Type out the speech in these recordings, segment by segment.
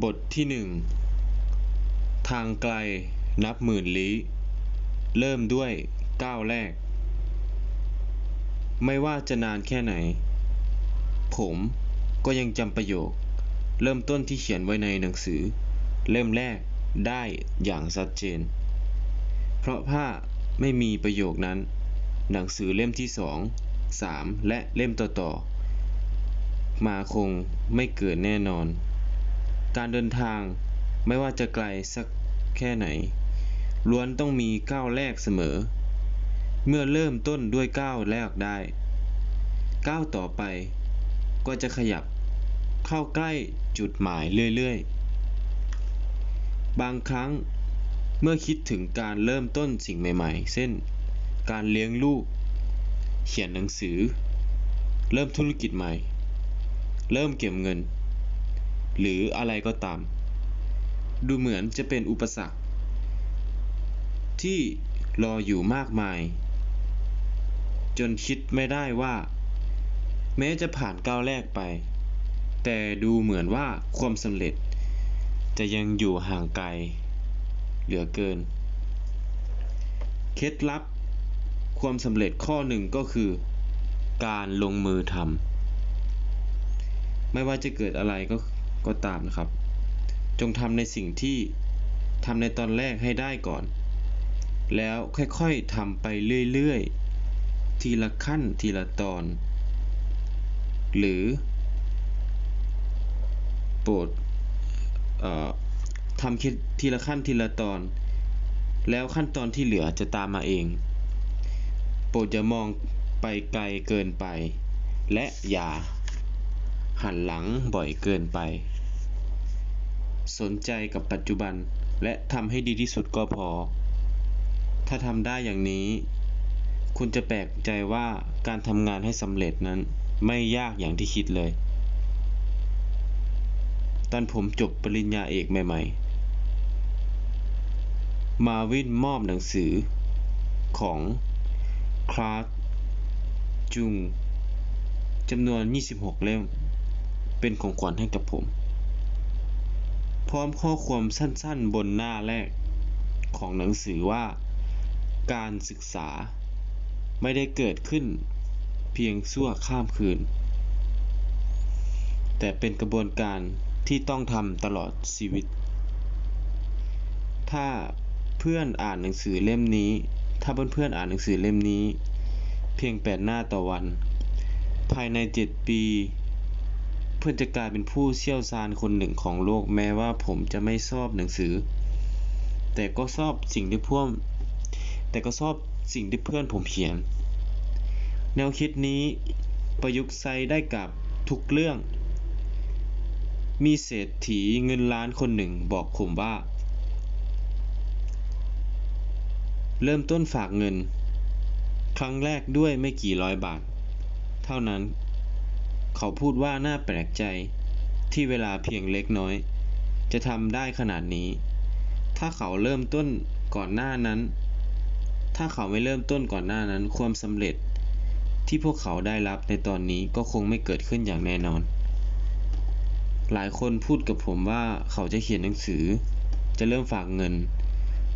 บทที่หนึ่งทางไกลนับหมื่นลี้ เริ่มด้วยก้าวแรก ไม่ว่าจะนานแค่ไหน ผมก็ยังจำประโยค เริ่มต้นที่เขียนไว้ในหนังสือ เล่มแรกได้อย่างชัดเจน เพราะถ้าไม่มีประโยคนั้น หนังสือเล่มที่สองสามและเล่มต่อๆมาคงไม่เกิดแน่นอน การเดินทางไม่ว่าจะไกลสักแค่ไหน ล้วนต้องมีก้าวแรกเสมอ เมื่อเริ่มต้นด้วยก้าวแรกได้ก้าวต่อไปก็จะขยับเข้าใกล้จุดหมายเรื่อยๆ บางครั้งเมื่อคิดถึงการเริ่มต้นสิ่งใหม่ๆ เช่น การเลี้ยงลูก เขียนหนังสือ เริ่มธุรกิจใหม่ เริ่มเก็บเงิน หรืออะไรก็ตาม ดูเหมือนจะเป็นอุปสรรค ที่รออยู่มากมาย จนคิดไม่ได้ว่า แม้จะผ่านก้าวแรกไป แต่ดูเหมือนว่าความสำเร็จ จะยังอยู่ห่างไกล เหลือเกิน เคล็ดลับ ความสำเร็จข้อหนึ่งก็คือ การลงมือทำไม่ว่าจะเกิดอะไรก็ ก็ตามนะครับ จงทำในสิ่งที่ทำในตอนแรกให้ได้ก่อน แล้วค่อยๆทำไปเรื่อยๆ ทีละขั้นทีละตอน หรือ โปรดทำทีละขั้นทีละตอน แล้วขั้นตอนที่เหลือจะตามมาเอง โปรดอย่ามองไปไกลเกินไป และอย่าหันหลังบ่อยเกินไป สนใจกับปัจจุบันและทำให้ดีที่สุดก็พอ ถ้าทำได้อย่างนี้ คุณจะแปลกใจว่าการทำงานให้สำเร็จนั้นไม่ยากอย่างที่คิดเลย ตอนผมจบปริญญาเอกใหม่ ๆ มาวินมอบหนังสือของคลาร์จุงจำนวน 26 เล่ม เป็นของขวัญให้กับผม พร้อมข้อความสั้นๆ บนหน้าแรก ของหนังสือว่า การศึกษา ไม่ได้เกิดขึ้น เพียงชั่วข้ามคืน แต่เป็นกระบวนการที่ต้องทำตลอดชีวิต ถ้าเพื่อนอ่านหนังสือเล่มนี้ ถ้าเพื่อนๆอ่านหนังสือเล่มนี้ เพียงแปดหน้าต่อวัน ภายในเจ็ดปี พื่อนจะกลายเป็นผู้เชี่ยวชาญคนหนึ่งของโลกแม้ว่าผมจะไม่ชอบหนังสือ แต่ก็ชอบสิ่งที่พ่วมแต่ก็ชอบสิ่งที่เพื่อนผมเขียน แนวคิดนี้ประยุกต์ใช้ได้กับทุกเรื่อง มีเศรษฐีเงินล้านคนหนึ่งบอกผมว่า เริ่มต้นฝากเงิน ครั้งแรกด้วยไม่กี่ร้อยบาท เท่านั้น เขาพูดว่าน่าแปลกใจที่เวลาเพียงเล็กน้อย จะทำได้ขนาดนี้ ถ้าเขาเริ่มต้นก่อนหน้านั้น ถ้าเขาไม่เริ่มต้นก่อนหน้านั้นความสำเร็จที่พวกเขาได้รับในตอนนี้ก็คงไม่เกิดขึ้นอย่างแน่นอน หลายคนพูดกับผมว่าเขาจะเขียนหนังสือ จะเริ่มฝากเงิน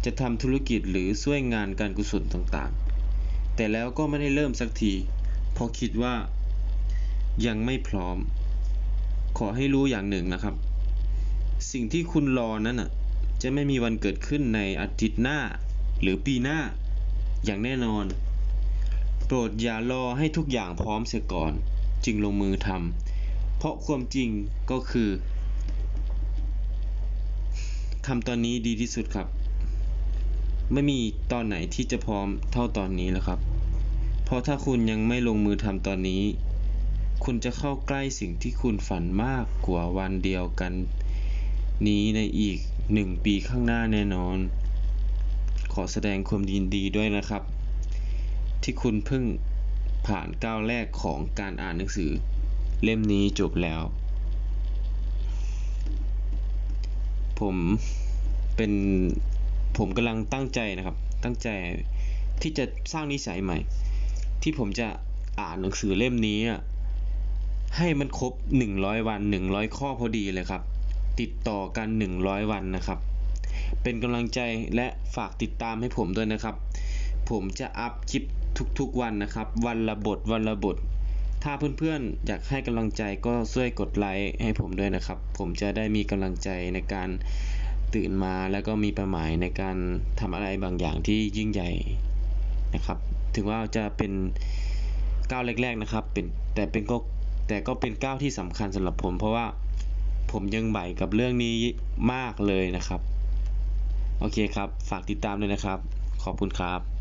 จะทำธุรกิจหรือช่วยงานการกุศลต่างๆ แต่แล้วก็ไม่ได้เริ่มสักทีเพราะคิดว่า ยังไม่พร้อม ขอให้รู้อย่างหนึ่งนะครับ สิ่งที่คุณรอนั้นน่ะจะไม่มีวันเกิดขึ้นในอาทิตย์หน้า หรือปีหน้าอย่างแน่นอน โปรดอย่ารอให้ทุกอย่างพร้อมเสียก่อน จึงลงมือทำเพราะความจริงก็คือทำตอนนี้ดีที่สุดครับ ไม่มีตอนไหนที่จะพร้อมเท่าตอนนี้แล้วครับ เพราะถ้าคุณยังไม่ลงมือทำตอนนี้ คุณจะเข้าใกล้สิ่งที่คุณฝันมากกว่าวันเดียวกันนี้ในอีกหนึ่งปีข้างหน้าแน่นอน ขอแสดงความยินดีด้วยนะครับ ที่คุณเพิ่งผ่านก้าวแรกของการอ่านหนังสือ เล่มนี้จบแล้ว ผมเป็นผมกำลังตั้งใจนะครับ ตั้งใจที่จะสร้างนิสัยใหม่ ที่ผมจะอ่านหนังสือเล่มนี้อะ ให้มันครบ 100 วัน 100 ข้อพอดีเลยครับ ติดต่อกัน 100 วันนะครับ เป็นกำลังใจและฝากติดตามให้ผมด้วยนะครับ ผมจะอัพคลิปทุกๆวันนะครับ วันละบทวันละบท ถ้าเพื่อนๆ อยากให้กำลังใจก็ช่วยกดไลค์ให้ผมด้วยนะครับ ผมจะได้มีกำลังใจในการตื่นมาแล้วก็มีเประหมายในการทำอะไรบางอย่างที่ยิ่งใหญ่นะครับ ถึงว่าจะเป็นก้าวแรกๆนะครับ เป็นแต่เป็นก็ แต่ก็เป็นก้าวที่สำคัญสำหรับผมเพราะว่าผมยังใหม่กับเรื่องนี้มากเลยนะครับ โอเคครับ ฝากติดตามด้วยนะครับ ขอบคุณครับ